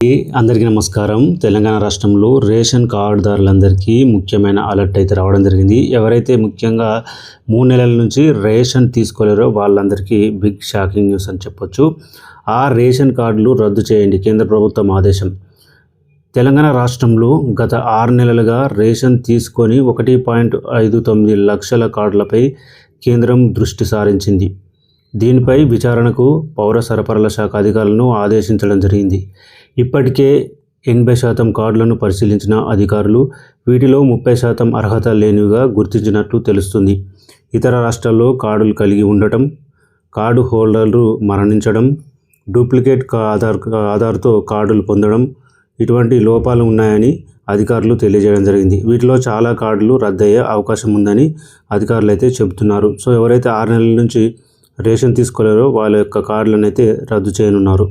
అందరికీ నమస్కారం. తెలంగాణ రాష్ట్రంలో రేషన్ కార్డుదారులందరికీ ముఖ్యమైన అలర్ట్ అయితే రావడం జరిగింది. ఎవరైతే ముఖ్యంగా మూడు నెలల నుంచి రేషన్ తీసుకోలేరో వాళ్ళందరికీ బిగ్ షాకింగ్ న్యూస్ అని చెప్పొచ్చు. ఆ రేషన్ కార్డులు రద్దు చేయండి కేంద్ర ప్రభుత్వం ఆదేశం. తెలంగాణ రాష్ట్రంలో గత ఆరు నెలలుగా రేషన్ తీసుకొని ఒకటి పాయింట్ ఐదు తొమ్మిది లక్షల కార్డులపై కేంద్రం దృష్టి సారించింది. దీనిపై విచారణకు పౌర సరఫరాల శాఖ అధికారులను ఆదేశించడం జరిగింది. ఇప్పటికే ఎనభై శాతం కార్డులను పరిశీలించిన అధికారులు వీటిలో ముప్పై శాతం అర్హత లేనివిగా గుర్తించినట్లు తెలుస్తుంది. ఇతర రాష్ట్రాల్లో కార్డులు కలిగి ఉండటం కార్డు హోల్డర్లు మరణించడం డూప్లికేట్ కా- ఆధార్ ఆధార్తో కార్డులు పొందడం ఇటువంటి లోపాలు ఉన్నాయని అధికారులు తెలియజేయడం జరిగింది. వీటిలో చాలా కార్డులు రద్దయ్యే అవకాశం ఉందని అధికారులు అయితే చెబుతున్నారు. సో ఎవరైతే ఆరు నెలల నుంచి రేషన్ తీసుకోలేరో. వాళ్ళ యొక్క కార్డులను అయితే రద్దు చేయనున్నారు.